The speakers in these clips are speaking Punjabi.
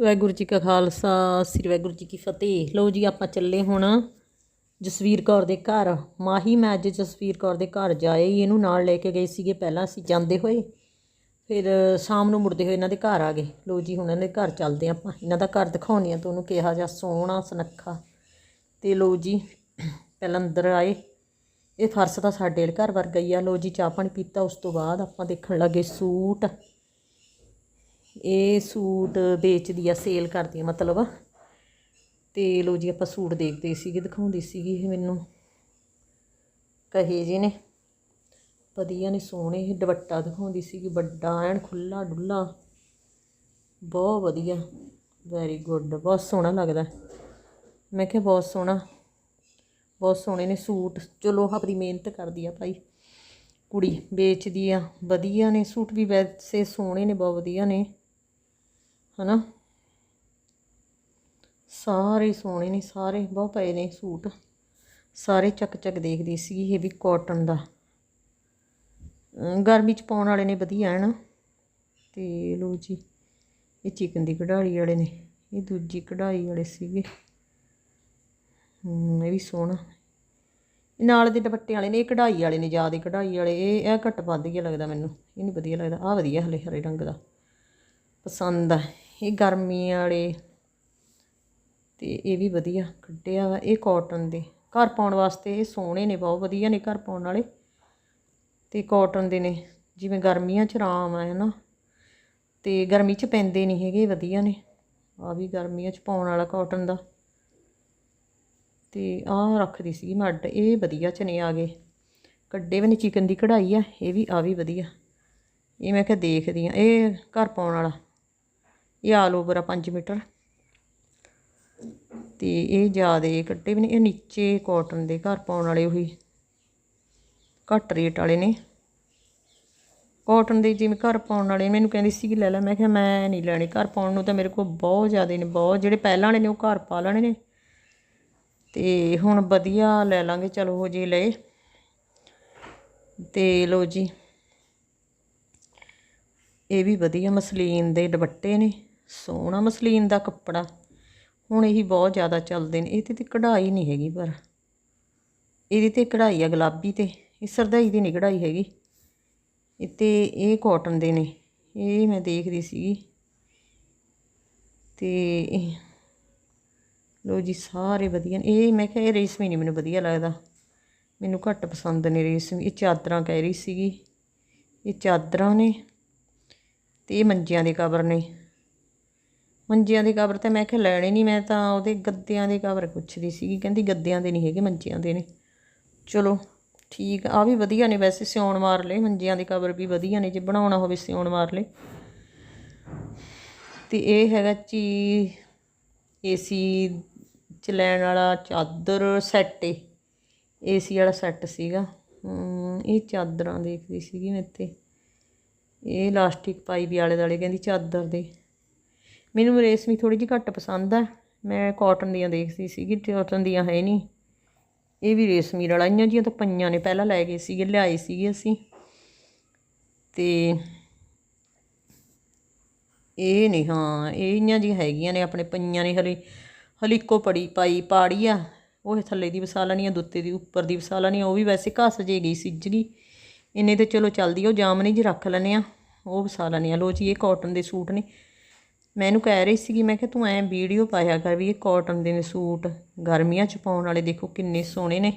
ਵਾਹਿਗੁਰੂ ਜੀ ਕਾ ਖਾਲਸਾ, ਸ੍ਰੀ ਵਾਹਿਗੁਰੂ ਜੀ ਕੀ ਫਤਿਹ। ਲਓ ਜੀ, ਆਪਾਂ ਚੱਲੇ ਹੁਣ ਜਸਵੀਰ ਕੌਰ ਦੇ ਘਰ। ਮਾਹੀ, ਮੈਂ ਅੱਜ ਜਸਵੀਰ ਕੌਰ ਦੇ ਘਰ ਜਾਏ। ਇਹਨੂੰ ਨਾਲ ਲੈ ਕੇ ਗਏ ਸੀਗੇ ਪਹਿਲਾਂ। ਅਸੀਂ ਜਾਂਦੇ ਹੋਏ, ਫਿਰ ਸ਼ਾਮ ਨੂੰ ਮੁੜਦੇ ਹੋਏ ਇਹਨਾਂ ਦੇ ਘਰ ਆ ਗਏ। ਲਓ ਜੀ, ਹੁਣ ਇਹਨਾਂ ਦੇ ਘਰ ਚੱਲਦੇ ਆਪਾਂ। ਇਹਨਾਂ ਦਾ ਘਰ ਦਿਖਾਉਣੀ ਆ ਤੁਹਾਨੂੰ ਕਿਹਾ ਜਾ ਸੋਹਣਾ ਸੁਨੱਖਾ। ਤੇ ਲਓ ਜੀ, ਪਹਿਲਾਂ ਅੰਦਰ ਆਏ। ਇਹ ਫਰਸ਼ ਤਾਂ ਸਾਡੇ ਵਾਲੇ ਘਰ ਵਰਗਾ ਹੀ ਆ। ਲਓ ਜੀ, ਚਾਹ ਪਾਣੀ ਪੀਤਾ, ਉਸ ਤੋਂ ਬਾਅਦ ਆਪਾਂ ਦੇਖਣ ਲੱਗੇ ਸੂਟ। ਇਹ ਸੂਟ ਵੇਚਦੀ ਆ ਸੇਲ ਕਰਦੀ ਆ, ਮਤਲਬ। ਤੇ ਲੋ ਜੀ, ਆਪਾਂ ਸੂਟ ਦੇਖਦੇ ਸੀਗੇ, ਦਿਖਾਉਂਦੀ ਸੀਗੀ ਇਹ ਮੈਨੂੰ। ਕਹੇ ਜੀ ਨੇ। ਵਧੀਆ ਨੇ, ਸੋਹਣੇ, ਇਹ ਦੁਪੱਟਾ ਦਿਖਾਉਂਦੀ ਸੀਗੀ, ਵੱਡਾ, ਐਨ ਖੁੱਲਾ ਡੁੱਲਾ ਬਹੁਤ ਵਧੀਆ। ਵੈਰੀ ਗੁੱਡ ਬਹੁਤ ਸੋਹਣਾ ਲੱਗਦਾ। ਮੈਂ ਕਿਹਾ, ਬਹੁਤ ਸੋਹਣਾ। ਬਹੁਤ ਸੋਹਣੇ ਨੇ ਸੂਟ। ਚਲੋ ਆਪਣੀ ਮਿਹਨਤ ਕਰਦੀ ਆ ਭਾਈ। ਕੁੜੀ ਵੇਚਦੀ ਆ, ਵਧੀਆ ਨੇ ਸੂਟ ਵੀ ਵੈਸੇ ਸੋਹਣੇ ਨੇ, ਬਹੁਤ ਵਧੀਆ ਨੇ। ਹਨਾ? ਸਾਰੇ ਸੋਹਣੇ ਨੇ, ਸਾਰੇ ਬਹੁਤ ਪਏ ਨੇ ਸੂਟ। ਸਾਰੇ ਚੱਕ ਚੱਕ ਦੇਖਦੀ ਸੀ ਇਹ ਵੀ ਕਾਟਨ ਦਾ। ਗਰਮੀ ਚ ਪਾਉਣ ਵਾਲੇ ਨੇ ਵਧੀਆ ਹੈ ਨਾ ਤੇ ਲੋ ਜੀ, ਇਹ ਚਿਕਨ ਦੀ ਕਢਾਈ ਵਾਲੇ ਨੇ। ਇਹ ਦੂਜੀ ਕਢਾਈ ਵਾਲੇ ਸੀਗੇ। ਹਮ, ਇਹ ਵੀ ਸੋਹਣਾ। ਨਾਲ ਦੇ ਦੁਪੱਟੇ ਵਾਲੇ ਨੇ, ਇਹ ਕਢਾਈ ਵਾਲੇ ਨੇ, ਜ਼ਿਆਦਾ ਕਢਾਈ ਵਾਲੇ। ਇਹ ਇਹ ਘੱਟ ਵੱਧ ਗਿਆ ਲੱਗਦਾ ਮੈਨੂੰ। ਇਹ ਨਹੀਂ ਵਧੀਆ ਲੱਗਦਾ। ਆ ਵਧੀਆ ਹਲੇ ਹਰੇ ਰੰਗ ਦਾ। ਪਸੰਦ ਆ। ਇਹ ਗਰਮੀ ਵਾਲੇ ਤੇ ਇਹ ਵੀ ਵਧੀਆ ਕੱਢਿਆ ਵਾ, ਇਹ ਕਾਟਨ ਦੇ। ਘਰ ਪਾਉਣ ਵਾਸਤੇ ਇਹ ਸੋਹਣੇ ਨੇ, ਬਹੁਤ ਵਧੀਆ ਨੇ ਘਰ ਪਾਉਣ ਵਾਲੇ। ਤੇ ਕਾਟਨ ਦੇ ਨੇ, ਜਿਵੇਂ ਗਰਮੀਆਂ 'ਚ ਆਰਾਮ ਆ ਨਾ ਤੇ ਗਰਮੀ 'ਚ ਪੈਂਦੇ ਨਹੀਂ ਹੈਗੇ ਵਧੀਆ ਨੇ। ਆ ਵੀ ਗਰਮੀਆਂ 'ਚ ਪਾਉਣ ਵਾਲਾ ਕਾਟਨ ਦਾ। ਤੇ ਆਹ ਰੱਖਦੀ ਸੀ ਮੱਡ, ਇਹ ਵਧੀਆ ਚਨੇ ਆ ਗਏ ਕੱਡੇ ਵੀ ਨੇ ਚਿਕਨ ਦੀ ਕਢਾਈ ਆ, ਇਹ ਵੀ ਆ ਵੀ ਵਧੀਆ। ਇਹ ਮੈਂ ਕਿਹਾ ਦੇਖਦੀ ਆ, ਇਹ ਘਰ ਪਾਉਣ ਵਾਲਾ। ਇਹ ਆਲ ਓਵਰ ਆ 5 ਮੀਟਰ। ਤੇ ਇਹ ਜ਼ਿਆਦਾ ਕੱਟੇ ਵੀ ਨੇ ਇਹ ਨੀਚੇ ਕਾਟਨ ਦੇ ਘਰ ਪਾਉਣ ਵਾਲੇ ਉਹੀ ਘੱਟ ਰੇਟ ਵਾਲੇ ਨੇ। ਕਾਟਨ ਦੇ ਜਿਵੇਂ ਘਰ ਪਾਉਣ ਵਾਲੇ, ਮੈਨੂੰ ਕਹਿੰਦੀ ਸੀ ਕਿ ਲੈ ਲੈ, ਮੈਂ ਕਿਹਾ ਮੈਂ ਨਹੀਂ ਲੈਣੇ ਘਰ ਪਾਉਣ ਨੂੰ, ਤਾਂ ਮੇਰੇ ਕੋਲ ਬਹੁਤ ਜ਼ਿਆਦਾ ਨੇ, ਬਹੁਤ ਜਿਹੜੇ ਪਹਿਲਾਂ ਵਾਲੇ ਨੇ ਉਹ ਘਰ ਪਾ ਲੈਣੇ ਨੇ। ਤੇ ਹੁਣ ਵਧੀਆ ਲੈ ਲਾਂਗੇ, ਚਲੋ ਉਹ ਜੇ ਲਏ। ਤੇ ਲੋ ਜੀ, ਇਹ ਵੀ ਵਧੀਆ ਮਸਲੀਨ ਦੇ ਦੁਪੱਟੇ ਨੇ। ਸੋਹਣਾ ਮਸਲੀਨ ਦਾ ਕੱਪੜਾ। ਹੁਣ ਇਹੀ ਬਹੁਤ ਜ਼ਿਆਦਾ ਚੱਲਦੇ ਨੇ। ਇਹਦੇ ਤੇ ਕਢਾਈ ਨਹੀਂ ਹੈਗੀ ਪਰ। ਇਹਦੇ ਤੇ ਕਢਾਈ ਆ ਗੁਲਾਬੀ ਤੇ। ਇਹ ਸਰਦਾਈ ਦੀ ਨਹੀਂ ਕਢਾਈ ਹੈਗੀ। ਇਹ ਤੇ ਇਹ ਕਾਟਨ ਦੇ ਨੇ। ਇਹ ਮੈਂ ਦੇਖਦੀ ਸੀਗੀ। ਤੇ ਲੋ ਜੀ, ਸਾਰੇ ਵਧੀਆ ਨੇ। ਇਹ ਮੈਂ ਕਿਹਾ ਇਹ ਰੇਸ਼ਮੀ ਨਹੀਂ ਮੈਨੂੰ ਵਧੀਆ ਲੱਗਦਾ। ਮੈਨੂੰ ਘੱਟ ਪਸੰਦ ਨੇ ਰੇਸ਼ਮੀ। ਇਹ ਚਾਦਰਾਂ ਕਹਿ ਰਹੀ ਸੀਗੀ। ਇਹ ਚਾਦਰਾਂ ਨੇ ਤੇ ਇਹ ਮੰਜਿਆਂ ਦੇ ਕਵਰ ਨੇ। ਮੰਜਿਆਂ ਦੀ ਕਵਰ ਤੇ ਮੈਂ ਕਿਹਾ ਲੈਣੇ ਨਹੀਂ ਮੈਂ ਤਾਂ ਉਹਦੇ ਗੱਦਿਆਂ ਦੀ ਕਵਰ ਪੁੱਛਦੀ ਸੀਗੀ, ਕਹਿੰਦੀ ਗੱਦਿਆਂ ਦੇ ਨਹੀਂ ਹੈਗੇ, ਮੰਜਿਆਂ ਦੇ ਨੇ। ਚਲੋ, ਠੀਕ ਆ ਵੀ ਵਧੀਆ ਨੇ ਵੈਸੇ, ਸਿਉਣ ਮਾਰ ਲਏ, ਮੰਜਿਆਂ ਦੀ ਕਵਰ ਵੀ ਵਧੀਆ ਨੇ, ਜੇ ਬਣਾਉਣਾ ਹੋਵੇ ਸਿਉਣ ਮਾਰ ਲਏ। ਤੇ ਇਹ ਹੈਗਾ ਚੀ ਏਸੀ ਚ ਲੈਣ ਵਾਲਾ ਚਾਦਰ ਸੈੱਟ ਏ, ਏਸੀ ਵਾਲਾ ਸੈੱਟ ਸੀਗਾ। ਇਹ ਚਾਦਰਾਂ ਦੇਖਦੀ ਸੀਗੀ ਮੈਂ ਤੇ ਇਹ ਇਲਾਸਟਿਕ ਪਾਈ ਵੀ ਆਲੇ ਦਾਲੇ ਕਹਿੰਦੀ ਚਾਦਰ ਦੇ। ਮੈਨੂੰ ਰੇਸ਼ਮੀ ਥੋੜੀ ਜਿਹੀ ਘੱਟ ਪਸੰਦ ਆ। ਮੈਂ ਕਾਟਨ ਦੀਆਂ ਦੇਖਦੀ ਸੀਗੀ ਕਾਟਨ ਦੀਆਂ ਹੈ ਨਹੀਂ। ਇਹ ਵੀ ਰੇਸ਼ਮੀ ਰਲਾਈਆਂ ਜੀਆਂ ਤਾਂ ਪਈਆਂ ਨੇ ਪਹਿਲਾਂ ਲੈ ਗਏ ਸੀਗੇ ਲਿਆਏ ਸੀਗੇ ਅਸੀਂ। ਤੇ ਇਹ ਨਹੀਂ ਹਾਂ ਇਹ ਇਆਂ ਜੀ ਹੈਗੀਆਂ ਨੇ ਆਪਣੇ ਪਈਆਂ ਨੇ ਹਲੇ ਹਲੇ ਇੱਕੋ ਪੜੀ ਪਾਈ ਪਾੜੀ ਆ। ਉਹ ਥੱਲੇ ਦੀ ਵਸਾ ਲੈਣੀ ਆ ਦੁੱਤੇ ਦੀ ਉੱਪਰ ਦੀ ਵਸਾ ਲੈਣੀ ਆ ਉਹ ਵੀ ਵੈਸੇ ਘਸ ਜੇ ਗਈ ਸਿੱਜ ਗਈ। ਇੰਨੇ ਤੇ ਚਲੋ ਚੱਲਦੀ ਆ, ਉਹ ਜਾਮਨੀ ਜੀ ਰੱਖ ਲੈਣੇ ਆ ਉਹ ਵਸਾ ਲੈਣੀ ਆ। ਲੋ ਜੀ ਇਹ ਕਾਟਨ ਦੇ ਸੂਟ ਨੇ। ਮੈਂ ਇਹਨੂੰ ਕਹਿ ਰਹੀ ਸੀਗੀ, ਮੈਂ ਕਿਹਾ ਤੂੰ ਐ ਵੀਡੀਓ ਪਾਇਆ ਕਰ ਵੀ ਇਹ ਕਾਟਨ ਦੇ ਨੇ ਸੂਟ ਗਰਮੀਆਂ ਚ ਪਾਉਣ ਵਾਲੇ ਦੇਖੋ ਕਿੰਨੇ ਸੋਹਣੇ ਨੇ।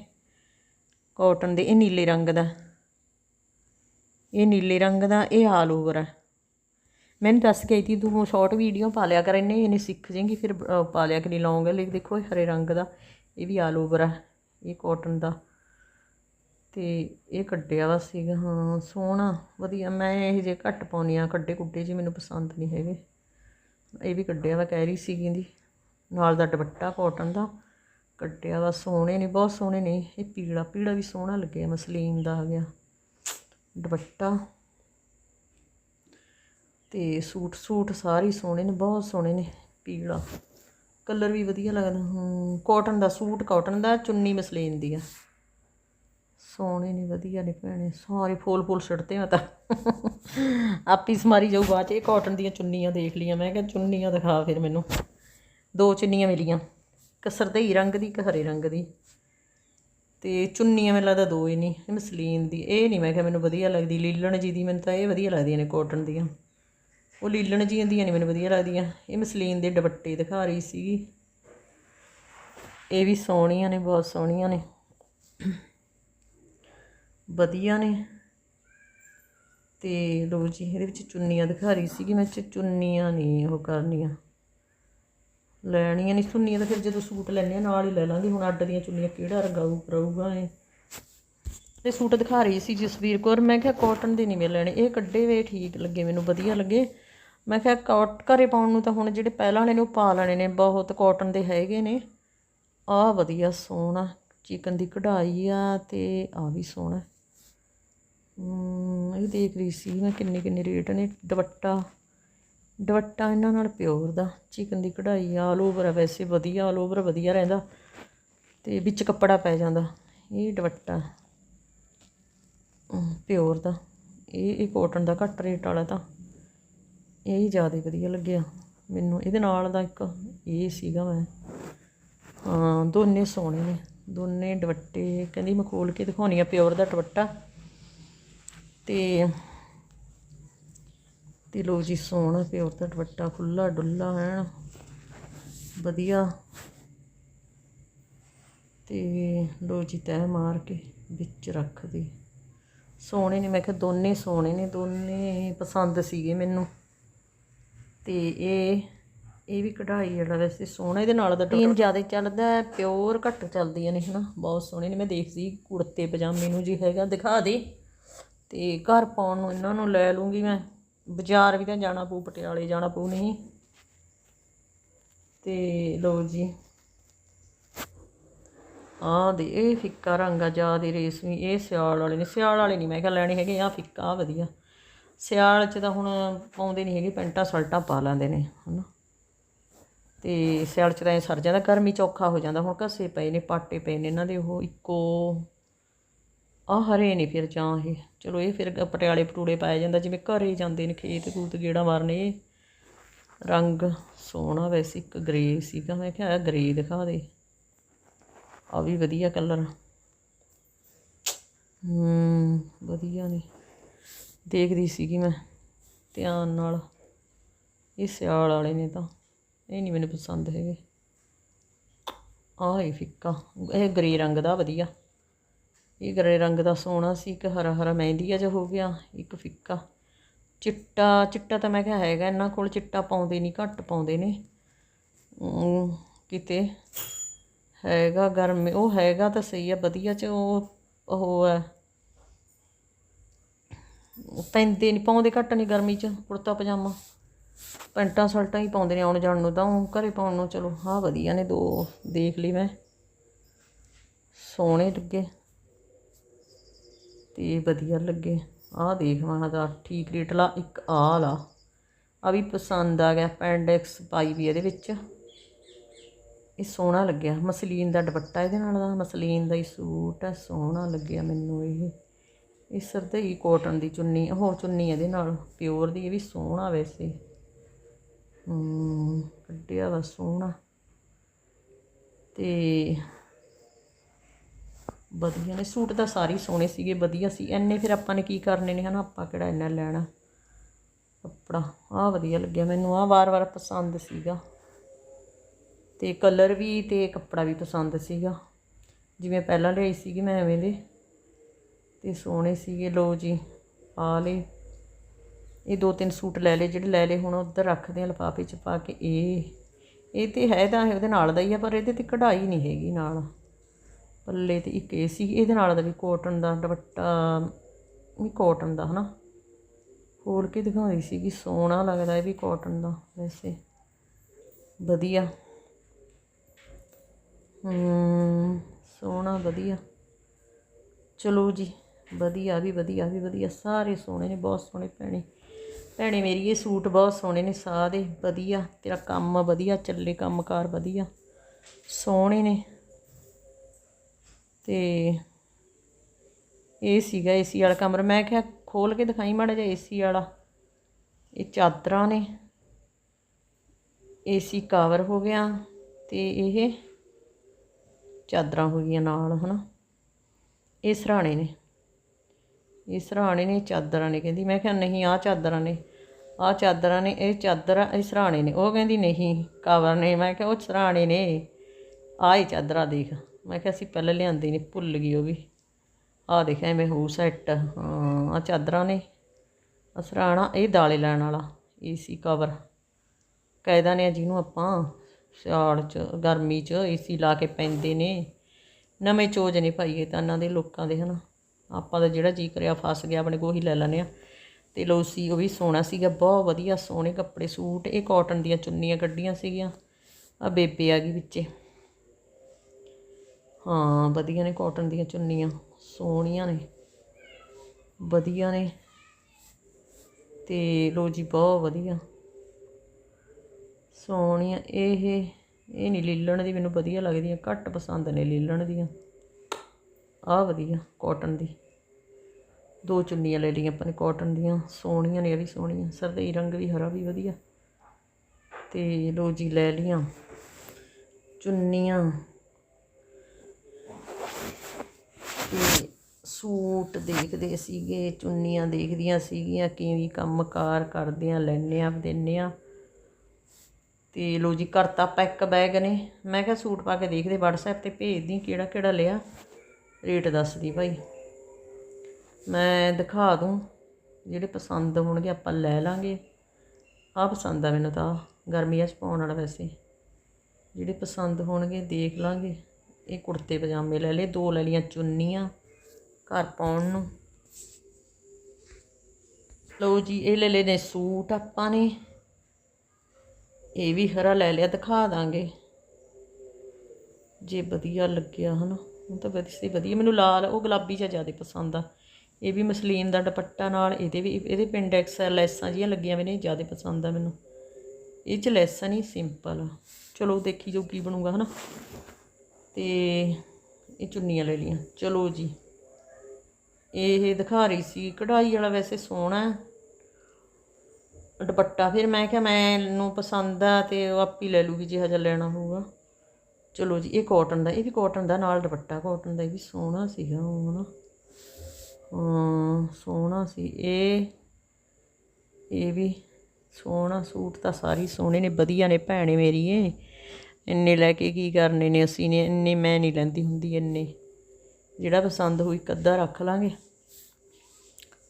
ਕਾਟਨ ਦੇ, ਇਹ ਨੀਲੇ ਰੰਗ ਦਾ। ਇਹ ਨੀਲੇ ਰੰਗ ਦਾ, ਇਹ ਆਲ ਓਵਰ ਆ। ਮੈਨੂੰ ਦੱਸ ਗਈ ਤੀ, ਤੂੰ ਸ਼ਾਰਟ ਵੀਡੀਓ ਪਾ ਲਿਆ ਕਰ ਇਹਨੇ ਇਹਨੇ ਸਿੱਖ ਜਾਏਗੀ, ਫਿਰ ਪਾ ਲਿਆ ਕਿ ਨਹੀਂ ਲਾਉਂਗੇ ਲੇਕਿਨ ਦੇਖੋ ਇਹ ਹਰੇ ਰੰਗ ਦਾ, ਇਹ ਵੀ ਆਲ ਓਵਰ ਆ, ਇਹ ਕਾਟਨ ਦਾ। ਤੇ ਇਹ ਕੱਢਿਆ ਵਾ ਸੀਗਾ, ਹਾਂ, ਸੋਹਣਾ, ਵਧੀਆ। ਮੈਂ ਇਹ ਜੇ ਘੱਟ ਪਾਉਣੀ ਆ ਕੱਢੇ ਕੁੱਡੇ ਜੀ ਮੈਨੂੰ ਪਸੰਦ ਨਹੀਂ ਹੈਗੇ। ਇਹ ਵੀ ਕੱਢਿਆ ਵਾ, ਕਹਿ ਰਹੀ ਸੀ ਦੀ। ਨਾਲ ਦਾ ਦੁਪੱਟਾ ਕਾਟਨ ਦਾ ਕੱਢਿਆ ਵਾ, ਸੋਹਣੇ ਨੇ, ਬਹੁਤ ਸੋਹਣੇ ਨੇ। ਇਹ ਪੀਲਾ ਪੀਲਾ ਵੀ ਸੋਹਣਾ ਲੱਗਿਆ ਮਸਲੀਨ ਦਾ ਆ ਗਿਆ ਦੁਪੱਟਾ। ਤੇ ਸੂਟ ਸੂਟ ਸਾਰੇ ਸੋਹਣੇ ਨੇ, ਬਹੁਤ ਸੋਹਣੇ ਨੇ, ਪੀਲਾ। ਕਲਰ ਵੀ ਵਧੀਆ ਲੱਗਦਾ। ਹੂੰ ਕਾਟਨ ਦਾ ਸੂਟ ਕਾਟਨ ਦਾ ਚੁੰਨੀ ਮਸਲੀਨ ਦੀ ਆ। ਸੋਹਣੇ ਨੇ, ਵਧੀਆ ਨੇ ਭੈਣੇ। ਸਾਰੇ ਫੁੱਲ ਫੁੱਲ ਛੱਡਦੇ ਆ ਤਾਂ। ਆਪੀ ਸਮਾਰੀ ਜਾਊ ਬਾਅਦ ਚ। ਇਹ ਕਾਟਨ ਦੀਆਂ ਚੁੰਨੀਆਂ ਦੇਖ ਲਈਆਂ। ਮੈਂ ਕਿਹਾ ਚੁੰਨੀਆਂ ਦਿਖਾ ਫਿਰ ਮੈਨੂੰ। ਦੋ ਚੁੰਨੀਆਂ ਮਿਲੀਆਂ। ਇੱਕ ਸਰਦਈ ਰੰਗ ਦੀ, ਇੱਕ ਹਰੇ ਰੰਗ ਦੀ। ਤੇ ਚੁੰਨੀਆਂ ਮੈਨੂੰ ਲੱਗਦਾ ਦੋ ਹੀ ਨਹੀਂ ਇਹ ਮਸਲੀਨ ਦੀ। ਇਹ ਨਹੀਂ ਮੈਂ ਕਿਹਾ ਮੈਨੂੰ ਵਧੀਆ ਲੱਗਦੀ। ਲੀਲਣ ਜੀ ਦੀ ਮੈਨੂੰ ਤਾਂ ਇਹ ਵਧੀਆ ਲੱਗਦੀਆਂ ਨੇ ਕਾਟਨ ਦੀਆਂ। ਉਹ ਲੀਲਣ ਜੀ ਦੀਆਂ ਨਹੀਂ ਮੈਨੂੰ ਵਧੀਆ ਲੱਗਦੀਆਂ। ਇਹ ਮਸਲੀਨ ਦੇ ਦੁਪੱਟੇ ਦਿਖਾ ਰਹੀ ਸੀਗੀ। ਇਹ ਵੀ ਸੋਹਣੀਆਂ ਨੇ, ਬਹੁਤ ਸੋਹਣੀਆਂ ਨੇ। ਵਧੀਆ ਨੇ। ਤੇ ਲੋ ਜੀ, ਇਹਦੇ ਵਿੱਚ ਚੁੰਨੀਆਂ ਦਿਖਾ ਰਹੀ ਸੀਗੀ ਮੈਂ ਚੁੰਨੀਆਂ ਨਹੀਂ ਉਹ ਕਰਨੀਆਂ। ਲੈਣੀਆਂ ਨਹੀਂ ਚੁੰਨੀਆਂ ਤਾਂ ਫਿਰ ਜਦੋਂ ਸੂਟ ਲੈਣੇ ਆ, ਨਾਲ ਹੀ ਲੈ ਲਾਂਗੇ। ਹੁਣ ਅੱਡ ਦੀਆਂ ਚੁੰਨੀਆਂ ਕਿਹੜਾ ਰੰਗਾਊ ਕਰੂਗਾ ਇਹ ਤੇ ਸੂਟ ਦਿਖਾ ਰਹੀ ਸੀ ਜਸਵੀਰ ਕੌਰ। ਮੈਂ ਕਿਹਾ ਕਾਟਨ ਦੇ ਨਹੀਂ ਮੈਂ ਲੈਣੇ। ਇਹ ਕੱਢੇ ਵੇ ਠੀਕ ਲੱਗੇ, ਮੈਨੂੰ ਵਧੀਆ ਲੱਗੇ। ਮੈਂ ਕਿਹਾ ਕਾਟ ਘਰੇ ਪਾਉਣ ਨੂੰ ਤਾਂ ਹੁਣ ਜਿਹੜੇ ਪਹਿਲਾਂ ਵਾਲੇ ਨੇ, ਉਹ ਪਾ ਲੈਣੇ ਨੇ। ਬਹੁਤ ਕਾਟਨ ਦੇ ਹੈਗੇ ਨੇ। ਆਹ ਵਧੀਆ ਸੋਹਣਾ। ਚਿਕਨ ਦੀ ਕਢਾਈ ਆ ਤੇ ਆ ਵੀ ਸੋਹਣਾ। ਇਹ ਦੇਖ ਰਹੀ ਸੀ ਮੈਂ ਕਿੰਨੇ ਕਿੰਨੇ ਰੇਟ ਨੇ, ਦੁਪੱਟਾ। ਦੁਪੱਟਾ ਇਹਨਾਂ ਨਾਲ ਪਿਓਰ ਦਾ ਚਿਕਨ ਦੀ ਕਢਾਈ ਆਲ ਓਵਰ ਆ ਵੈਸੇ ਵਧੀਆ ਆਲ ਓਵਰ ਵਧੀਆ ਰਹਿੰਦਾ। ਤੇ ਵਿੱਚ ਕੱਪੜਾ ਪੈ ਜਾਂਦਾ, ਇਹ ਦੁਪੱਟਾ। ਪਿਓਰ ਦਾ। ਇਹ ਇਹ ਕਾਟਨ ਦਾ ਘੱਟ ਰੇਟ ਵਾਲਾ ਤਾਂ। ਇਹ ਹੀ ਜ਼ਿਆਦਾ ਵਧੀਆ ਲੱਗਿਆ। ਮੈਨੂੰ ਇਹਦੇ ਨਾਲ ਦਾ ਇੱਕ ਇਹ ਸੀਗਾ ਮੈਂ। ਹਾਂ, ਦੋਨੇ ਸੋਹਣੇ ਨੇ। ਦੋਨੇ ਦੁਪੱਟੇ, ਕਹਿੰਦੀ ਮੈਂ ਖੋਲ ਕੇ ਦਿਖਾਉਣੀ ਆ ਪਿਓਰ ਦਾ ਦੁਪੱਟਾ। ਤੇ ਤੇ ਲੋ ਜੀ ਸੋਹਣਾ ਪਿਓਰ ਦਾ ਦੁਪੱਟਾ ਖੁੱਲਾ ਡੁੱਲਾ ਹੈ, ਵਧੀਆ। ਤੇ ਲੋ ਜੀ ਤੈਅ ਮਾਰ ਕੇ ਵਿੱਚ ਰੱਖ ਦੇ। ਸੋਹਣੇ ਨੇ, ਮੈਂ ਕਿਹਾ ਦੋਨੇ ਸੋਹਣੇ ਨੇ, ਦੋਨੇ ਪਸੰਦ ਸੀਗੇ ਮੈਨੂੰ। ਤੇ ਇਹ ਇਹ ਵੀ ਕਢਾਈ ਵਾਲਾ ਵੈਸੇ ਸੋਹਣਾ, ਇਹਦੇ ਨਾਲ ਦਾ ਟੀਮ ਜ਼ਿਆਦਾ ਚੱਲਦਾ ਪਿਓਰ ਘੱਟ ਚੱਲਦੀਆਂ ਨੇ, ਹਨਾ। ਬਹੁਤ ਸੋਹਣੇ ਨੇ, ਮੈਂ ਦੇਖਦੀ ਕੁੜਤੇ, ਪਜਾਮੇ ਨੂੰ ਜੀ ਹੈਗਾ, ਦਿਖਾ ਦੇ। ਤੇ ਘਰ ਪਾਉਣ ਨੂੰ ਇਹਨਾਂ ਨੂੰ ਲੈ ਲੂੰਗੀ ਮੈਂ। ਬਾਜ਼ਾਰ ਵੀ ਤਾਂ ਜਾਣਾ ਪਊ, ਪਟਿਆਲੇ ਜਾਣਾ ਪਊ ਨਹੀਂ। ਤੇ ਲੋ ਜੀ। ਆ ਦੇ, ਇਹ ਫਿੱਕਾ ਰੰਗ ਆ ਜ਼ਿਆਦਾ ਰੇਸ਼ਮੀ, ਇਹ ਸਿਆਲ ਵਾਲੇ ਨੇ। ਸਿਆਲ ਵਾਲੇ ਨਹੀਂ, ਮੈਂ ਕਿਹਾ ਲੈਣੇ ਹੈਗੇ ਆ ਫਿੱਕਾ, ਆਹ ਵਧੀਆ। ਸਿਆਲ 'ਚ ਤਾਂ ਹੁਣ ਪਾਉਂਦੇ ਨਹੀਂ ਹੈਗੇ, ਪੈਂਟਾਂ ਸ਼ਰਟਾਂ ਪਾ ਲੈਂਦੇ ਨੇ, ਹਨਾ। ਤੇ ਸਿਆਲ 'ਚ ਤਾਂ ਇਹ ਸਰ ਜਾਂਦਾ, ਗਰਮੀ 'ਚ ਔਖਾ ਹੋ ਜਾਂਦਾ। ਹੁਣ ਘਸੇ ਪਏ ਨੇ, ਪਾਟੇ ਪਏ ਨੇ ਇਹਨਾਂ ਦੇ ਉਹ, ਇੱਕੋ ਆ ਹਰੇ ਨਹੀਂ ਫਿਰ ਜਾਂ ਇਹ। ਚਲੋ ਇਹ ਫਿਰ ਪਟਿਆਲੇ ਪਟੂੜੇ ਪਾਇਆ ਜਾਂਦਾ, ਜਿਵੇਂ ਘਰੇ ਜਾਂਦੇ ਨੇ ਖੇਤ ਖੂਤ ਗੇੜਾ ਮਾਰਨੇ, ਇਹ ਰੰਗ ਸੋਹਣਾ ਵੈਸੇ ਇੱਕ ਗ੍ਰੇ ਸੀਗਾ, ਮੈਂ ਕਿਹਾ ਗ੍ਰੇ ਦਿਖਾ ਦੇ। ਆ ਵੀ ਵਧੀਆ ਕਲਰ ਹੂੰ, ਵਧੀਆ ਨੇ। ਦੇਖਦੀ ਸੀਗੀ ਮੈਂ ਧਿਆਨ ਨਾਲ। ਇਹ ਸਿਆਲ ਵਾਲੇ ਨੇ ਤਾਂ, ਇਹ ਨਹੀਂ ਮੈਨੂੰ ਪਸੰਦ ਹੈਗੇ। ਆਹ ਹੀ ਫਿੱਕਾ, ਇਹ ਗ੍ਰੇ ਰੰਗ ਦਾ ਵਧੀਆ। ਇਹ ਗਰੇ ਰੰਗ ਦਾ ਸੋਹਣਾ ਸੀ, ਇੱਕ ਹਰਾ ਹਰਾ ਮਹਿੰਦੀਆ ਜਿਹਾ ਹੋ ਗਿਆ, ਇੱਕ ਫਿੱਕਾ। ਚਿੱਟਾ ਚਿੱਟਾ ਤਾਂ ਮੈਂ ਕਿਹਾ ਹੈਗਾ, ਇਹਨਾਂ ਕੋਲ ਚਿੱਟਾ ਪਾਉਂਦੇ ਨਹੀਂ, ਘੱਟ ਪਾਉਂਦੇ ਨੇ। ਕਿਤੇ ਹੈਗਾ ਗਰਮ, ਉਹ ਹੈਗਾ ਤਾਂ ਸਹੀ ਆ, ਵਧੀਆ ਚ ਉਹ ਉਹ ਹੈ। ਪੈਂਦੇ ਨਹੀਂ, ਪਾਉਂਦੇ ਘੱਟ ਨਹੀਂ ਗਰਮੀ ਚ, ਕੁੜਤਾ, ਪਜਾਮਾ। ਪੈਂਟਾਂ, ਸ਼ਰਟਾਂ ਹੀ ਪਾਉਂਦੇ ਨੇ ਆਉਣ ਜਾਣ ਨੂੰ, ਤਾਂ ਉਹ ਘਰੇ ਪਾਉਣ ਨੂੰ, ਚਲੋ ਹਾਂ ਵਧੀਆ ਨੇ ਦੋ, ਦੇਖ ਲਈ ਮੈਂ। ਸੋਹਣੇ ਲੱਗੇ ਤੇ ਵਧੀਆ ਲੱਗੇ। ਆਹ ਦੇਖ ਮੈਂ ਦਾ ਠੀਕ ਰੇਟ ਲਾ, ਇੱਕ ਆਹ ਲਾ। ਆ ਵੀ ਪਸੰਦ ਆ ਗਿਆ ਪੈਂਡੈਕਸ ਪਾਈ ਵੀ ਇਹਦੇ ਵਿੱਚ। ਇਹ ਸੋਹਣਾ ਲੱਗਿਆ। ਮਸਲੀਨ ਦਾ ਦੁਪੱਟਾ ਇਹਦੇ ਨਾਲ ਦਾ, ਮਸਲੀਨ ਦਾ ਹੀ ਸੂਟ ਹੈ ਸੋਹਣਾ ਲੱਗਿਆ ਮੈਨੂੰ ਇਹ। ਇਹ ਸਰਦਈ ਕੋਟਨ ਦੀ ਚੁੰਨੀ, ਉਹ ਚੁੰਨੀ ਇਹਦੇ ਨਾਲ ਪਿਓਰ ਦੀ, ਇਹ ਵੀ ਸੋਹਣਾ ਵੈਸੇ। ਹੂੰ, ਕੱਢਿਆ ਵਾ ਸੋਹਣਾ। ਤੇ ਵਧੀਆ ਨੇ, ਸੂਟ ਤਾਂ ਸਾਰੇ ਹੀ ਸੋਹਣੇ ਸੀਗੇ, ਵਧੀਆ ਸੀ। ਐਨੇ ਫਿਰ ਆਪਾਂ ਨੇ ਕੀ ਕਰਨੇ ਨੇ ਹਨਾ, ਆਪਾਂ ਕਿਹੜਾ ਇੰਨਾ ਲੈਣਾ। ਕੱਪੜਾ, ਆਹ ਵਧੀਆ ਲੱਗਿਆ ਮੈਨੂੰ, ਆਹ ਵਾਰ-ਵਾਰ ਪਸੰਦ ਸੀਗਾ। ਤੇ ਕਲਰ ਵੀ ਤੇ ਕੱਪੜਾ ਵੀ ਪਸੰਦ ਸੀਗਾ। ਜਿਵੇਂ ਪਹਿਲਾਂ ਲਈ ਸੀਗੀ ਮੈਂ ਐਵੇਂ ਦੇ। ਤੇ ਸੋਹਣੇ ਸੀਗੇ ਲੋ ਜੀ, ਆ ਲਏ। ਇਹ ਦੋ ਤਿੰਨ ਸੂਟ ਲੈ ਲਏ, ਜਿਹੜੇ ਲੈ ਲਏ ਹੁਣ ਉੱਧਰ ਰੱਖਦੇ ਆ ਲਿਫਾਫੇ 'ਚ ਪਾ ਕੇ, ਇਹ। ਇਹ ਤੇ ਹੈ ਤਾਂ ਉਹਦੇ ਨਾਲ ਦਾ ਹੀ ਆ, ਪਰ ਇਹਦੇ ਤੇ ਕਢਾਈ ਨਹੀਂ ਹੈਗੀ ਨਾਲ। ਪੱਲੇ ਤੇ ਇੱਕ ਇਹ ਸੀ, ਇਹਦੇ ਨਾਲ ਦਾ ਵੀ ਕੋਟਨ ਦਾ ਦੁਪੱਟਾ, ਵੀ ਕੋਟਨ ਦਾ ਹਨਾ। ਖੋਲ ਕੇ ਦਿਖਾਉਂਦੀ ਸੀ ਕਿ ਸੋਹਣਾ ਲੱਗਦਾ ਇਹ ਵੀ ਕੋਟਨ ਦਾ ਵੈਸੇ। ਵਧੀਆ। ਹੂੰ, ਸੋਹਣਾ, ਵਧੀਆ। ਚਲੋ ਜੀ, ਵਧੀਆ ਵੀ ਵਧੀਆ ਵੀ, ਵਧੀਆ। ਸਾਰੇ ਸੋਹਣੇ ਨੇ, ਬਹੁਤ ਸੋਹਣੇ ਭੈਣੇ। ਭੈਣੇ ਮੇਰੀ ਇਹ ਸੂਟ ਬਹੁਤ ਸੋਹਣੇ ਨੇ ਸਾਰੇ ਵਧੀਆ। ਤੇਰਾ ਕੰਮ ਵਧੀਆ, ਚੱਲੇ ਕੰਮਕਾਰ ਵਧੀਆ। ਸੋਹਣੇ ਨੇ। ਤੇ ਇਹ ਸੀਗਾ ਏਸੀ ਵਾਲਾ ਕਮਰਾ। ਮੈਂ ਕਿਹਾ ਖੋਲ ਕੇ ਦਿਖਾਈ ਮਾੜਾ ਜਿਹਾ ਏਸੀ ਵਾਲਾ। ਇਹ ਚਾਦਰਾਂ ਨੇ। ਏਸੀ ਕਵਰ ਹੋ ਗਿਆ ਤੇ ਇਹ ਚਾਦਰਾਂ ਹੋ ਗਈਆਂ ਨਾਲ, ਹਨਾ। ਇਹ ਸਰਾਣੇ ਨੇ। ਇਹ ਸਰਾਣੇ ਨੇ ਚਾਦਰਾਂ ਨੇ ਕਹਿੰਦੀ। ਮੈਂ ਕਿਹਾ ਨਹੀਂ, ਆਹ ਚਾਦਰਾਂ ਨੇ। ਆਹ ਚਾਦਰਾਂ ਨੇ, ਇਹ ਚਾਦਰਾਂ, ਇਹ ਸਰਾਣੇ ਨੇ। ਉਹ ਕਹਿੰਦੀ ਨਹੀਂ ਕਵਰ ਨੇ। ਮੈਂ ਕਿਹਾ ਉਹ ਸਰਾਣੇ ਨੇ। ਆਹ ਹੀ ਚਾਦਰਾਂ ਦੇਖ। ਮੈਂ ਕਿਹਾ ਅਸੀਂ ਪਹਿਲਾਂ ਲਿਆਂਦੀ ਨਹੀਂ ਭੁੱਲ ਗਈ ਉਹ ਵੀ। ਆਹ ਦੇਖ, ਐਵੇਂ ਹੋ ਸੈੱਟ ਹਾਂ, ਆਹ ਚਾਦਰਾਂ ਨੇ। ਆਹ ਸਰਾਣਾ, ਇਹ ਦਾਲੇ ਲੈਣ ਵਾਲਾ, ਏਸੀ ਕਵਰ ਕਾਇਦਾ ਨੇ ਜਿਹਨੂੰ ਆਪਾਂ ਸਿਆਲ ਚ, ਗਰਮੀ ਚ ਏਸੀ ਲਾ ਕੇ ਪੈਂਦੇ ਨੇ। ਨਵੇਂ ਚੋਜ ਨਹੀਂ ਪਾਈਏ ਤਾਂ ਇਹਨਾਂ ਦੇ ਲੋਕਾਂ ਦੇ, ਹਨਾ। ਆਪਾਂ ਦਾ ਜਿਹੜਾ ਜੀ ਕਰਿਆ, ਫਸ ਗਿਆ, ਆਪਣੇ ਕੋਲ ਹੀ ਲੈ ਲੈਨੇ ਆ। ਤੇ ਲੋਸੀ ਉਹ ਵੀ ਸੋਹਣਾ ਸੀਗਾ, ਬਹੁਤ ਵਧੀਆ ਸੋਹਣੇ ਕੱਪੜੇ, ਸੂਟ, ਇਹ ਕਾਟਨ ਦੀਆਂ ਚੁੰਨੀਆਂ ਕੱਢੀਆਂ ਸੀਗੀਆਂ। ਆ ਬੇਬੇ ਆ ਗਈ ਵਿੱਚੇ। ਹਾਂ, ਵਧੀਆ ਨੇ ਕਾਟਨ ਦੀਆਂ ਚੁੰਨੀਆਂ, ਸੋਹਣੀਆਂ ਨੇ। ਵਧੀਆ ਨੇ। ਤੇ ਲੋ ਜੀ, ਬਹੁਤ ਵਧੀਆ। ਸੋਹਣੀਆਂ, ਇਹ ਇਹ ਨਹੀਂ ਲੀਲਣ ਦੀ ਮੈਨੂੰ ਵਧੀਆ ਲੱਗਦੀਆਂ, ਘੱਟ ਪਸੰਦ ਨੇ ਲੀਲਣ ਦੀਆਂ। ਆਹ ਵਧੀਆ ਕਾਟਨ ਦੀ। ਦੋ ਚੁੰਨੀਆਂ ਲੈ ਲਈਆਂ ਆਪਾਂ ਨੇ ਕਾਟਨ ਦੀਆਂ, ਸੋਹਣੀਆਂ ਨੇ, ਇਹ ਵੀ ਸੋਹਣੀਆਂ। ਸਰਦਈ ਰੰਗ ਵੀ ਹਰਾ ਵੀ ਵਧੀਆ। ਤੇ ਲੋ ਜੀ, ਲੈ ਲੀਆਂ ਚੁੰਨੀਆਂ। ਤੇ ਸੂਟ ਦੇਖਦੇ ਸੀਗੇ, ਚੁੰਨੀਆਂ ਦੇਖਦੀਆਂ ਸੀਗੀਆਂ, ਕਿਵੇਂ ਕੰਮਕਾਰ ਕਰਦੇ ਆ ਲੈਨੇ ਆ ਦਿੰਨੇ ਆ। ਤੇ ਲੋ ਜੀ ਕਰਤਾ ਪੈਕ ਬੈਗ ਨੇ। ਮੈਂ ਕਿਹਾ ਸੂਟ ਪਾ ਕੇ ਦੇਖਦੇ, WhatsApp ਤੇ ਭੇਜਦੀ ਕਿਹੜਾ ਕਿਹੜਾ ਲਿਆ। ਰੇਟ ਦੱਸਦੀ ਭਾਈ। ਮੈਂ ਦਿਖਾ ਦੂੰ, ਜਿਹੜੇ ਪਸੰਦ ਹੋਣਗੇ ਆਪਾਂ ਲੈ ਲਾਂਗੇ। ਆਹ ਪਸੰਦ ਆ ਮੈਨੂੰ ਤਾਂ, ਗਰਮੀਆਂ 'ਚ ਪਾਉਣ ਵਾਲਾ ਵੈਸੇ। ਜਿਹੜੇ ਪਸੰਦ ਹੋਣਗੇ, ਦੇਖ ਲਾਂਗੇ। ਇਹ ਕੁੜਤੇ ਪਜਾਮੇ ਲੈ ਲਏ, ਦੋ ਲੈ ਲਈਆਂ ਚੁੰਨੀਆਂ ਘਰ ਪਾਉਣ ਨੂੰ। ਲਓ ਜੀ, ਇਹ ਲੈ ਲਏ ਨੇ ਸੂਟ ਆਪਾਂ ਨੇ। ਇਹ ਵੀ ਹਰਾ ਲੈ ਲਿਆ, ਦਿਖਾ ਦਾਂਗੇ। ਜੇ ਵਧੀਆ ਲੱਗਿਆ ਹਨਾ, ਉਹ ਤਾਂ ਵੈਸੇ ਵਧੀਆ। ਮੈਨੂੰ ਲਾਲ, ਉਹ ਗੁਲਾਬੀ ਜਿਹਾ ਜ਼ਿਆਦਾ ਪਸੰਦ ਆ। ਇਹ ਵੀ ਮਸਲੀਨ ਦਾ ਦੁਪੱਟਾ ਨਾਲ, ਇਹਦੇ ਵੀ, ਇਹਦੇ ਪਿੰਡੈਕਸ ਲੈਸਾਂ ਜੀਆਂ ਲੱਗੀਆਂ ਵੀ ਨੇ ਜ਼ਿਆਦਾ ਪਸੰਦ ਆ ਮੈਨੂੰ। ਇਹ ਚ ਲੈਸਾਂ ਨਹੀਂ, ਸਿੰਪਲ ਚਲੋ ਦੇਖੀ ਜੋ ਕੀ ਬਣੂਗਾ ਹਨਾ। ਤੇ ਇਹ ਚੁੰਨੀਆਂ ਲੈ ਲਈਆਂ। ਚਲੋ ਜੀ। ਇਹ ਦਿਖਾ ਰਹੀ ਸੀ। ਕਢਾਈ ਵਾਲਾ ਵੈਸੇ ਸੋਹਣਾ ਦੁਪੱਟਾ। ਫਿਰ ਮੈਂ ਕਿਹਾ ਮੈਨੂੰ ਪਸੰਦ ਆ ਤੇ ਉਹ ਆਪੀ ਲੈ ਲੂਗੀ ਜੇ ਹਜਾ ਲੈਣਾ ਹੋਊਗਾ। ਚਲੋ ਜੀ, ਇਹ ਕਾਟਨ ਦਾ, ਇਹ ਵੀ ਕਾਟਨ ਦਾ, ਨਾਲ ਦੁਪੱਟਾ ਕਾਟਨ ਦਾ, ਇਹ ਵੀ ਸੋਹਣਾ ਸੀਗਾ ਉਹ ਹਨਾ ਹਾਂ, ਸੋਹਣਾ ਸੀ। ਇਹ ਇਹ ਵੀ ਸੋਹਣਾ ਸੂਟ ਤਾਂ ਸਾਰੇ ਸੋਹਣੇ ਨੇ, ਵਧੀਆ ਨੇ ਭੈਣੇ ਮੇਰੀ ਇਹ ਇੰਨੇ ਲੈ ਕੇ ਕੀ ਕਰਨੇ ਨੇ? ਅਸੀਂ ਨੇ ਇੰਨੇ ਮੈਂ ਨਹੀਂ ਲੈਂਦੀ ਹੁੰਦੀ ਇੰਨੇ। ਜਿਹੜਾ ਪਸੰਦ ਹੋਈ ਇੱਕ ਅੱਧਾ ਰੱਖ ਲਾਂਗੇ।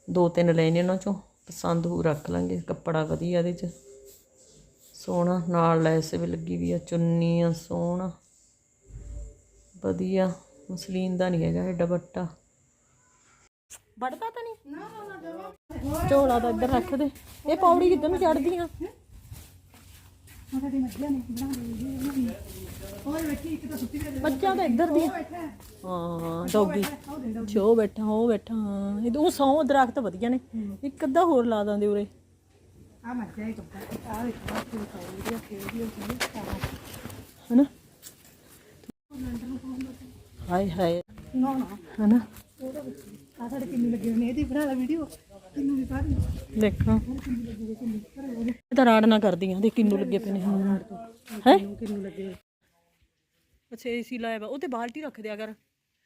ਦੋ ਤਿੰਨ ਲੈਣੇ ਉਹਨਾਂ ਚੋਂ। ਪਸੰਦ ਹੋ ਰੱਖ ਲਾਂਗੇ। ਕੱਪੜਾ ਵਧੀਆ ਇਹਦੇ ਚ। ਸੋਹਣਾ। ਨਾਲ ਲੈਸ ਵੀ ਲੱਗੀ ਵੀ ਆ ਚੁੰਨੀ ਆ ਸੋਹਣਾ। ਵਧੀਆ। ਮਸਲੀਨ ਦਾ ਨਹੀਂ ਹੈਗਾ ਇਹ ਦੁਪੱਟਾ। ਵੜਦਾ ਤਾਂ ਨਹੀਂ? ਨਾ ਨਾ ਝੋਲਾ ਤਾਂ ਇੱਧਰ ਰੱਖ ਦੇ। ਇਹ ਪੌੜੀ ਕਿੱਧਰ ਨੂੰ ਚੜਦੀਆਂ ਬੱਚਾ ਤਾਂ ਇੱਧਰ ਦੀ ਹਾਂ ਡੌਗੀ ਜੋ ਬੈਠਾ ਉਹ ਬੈਠਾ ਹਾਂ। ਇਹ ਉਹ ਸੌ ਦਰਖਤ ਵਧੀਆ ਨੇ। ਇੱਕ ਅੱਧਾ ਹੋਰ ਲਾ ਦਾਂਦੇ ਉਰੇ। ਆ ਮਰ ਜਾਏ ਕੱਪੜਾ ਆ ਵੇਖ ਆ ਤੇ ਪਾਈ ਦੀ ਖੇਡੀ ਹੋ ਹਨਾ? ਹਾਏ ਹਾਏ। ਨਾ ਨਾ ਹਨਾ? ਆ ਸਾਡੇ ਕਿੰਨੀ ਲੱਗੇ ਨੇ ਇਹਦੀ ਬਣਾ ਲੈ ਵੀਡੀਓ। ਵੀ ਦੇਖਾਂ। ਇਹ ਤਾਂ ਰਾੜ ਨਾ ਕਰਦੀਆਂ ਦੇ ਕਿੰਨੂ ਲੱਗੇ ਪਏ ਨੇ। ਹਾਂ? ਹੈ ਕਿੰਨੂ ਲੱਗੇ ਅੱਛਾ ਏਸੀ ਲਾਇਆ ਵਾ ਉਹ ਤੇ ਬਾਲਟੀ ਰੱਖ ਦਿਆ ਕਰ।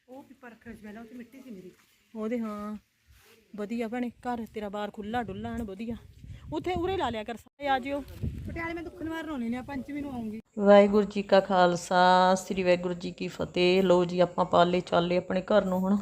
ਉਹ ਵੀ ਪਰਖ ਪਹਿਲਾਂ ਉਹ ਮਿੱਟੀ ਸੀ ਮੇਰੀ। ਉਹਦੇ ਹਾਂ ਵਧੀਆ ਭੈਣੇ ਘਰ ਤੇਰਾ ਬਾਹਰ ਖੁੱਲਾ ਡੁੱਲਾ ਹਨ ਵਧੀਆ। ਉੱਥੇ ਉਰੇ ਲਾ ਲਿਆ ਕਰ ਸਾਰੇ ਆ ਜਿਓ। ਪਟਿਆਲੇ ਮੈਂ ਦੁੱਖਨ ਵਾਰ ਰੋਣੇ ਨੇ ਆ ਪੰਚਮੀ ਨੂੰ ਆਉਂਗੀ। ਵਾਹਿਗੁਰੂ ਜੀ ਕਾ ਖਾਲਸਾ ਸ੍ਰੀ ਵਾਹਿਗੁਰੂ ਜੀ ਕੀ ਫਤਿਹ। ਲੋ ਜੀ ਆਪਾਂ ਪਾਲੇ ਚਾਲੇ ਆਪਣੇ ਘਰ ਨੂੰ ਹੁਣ।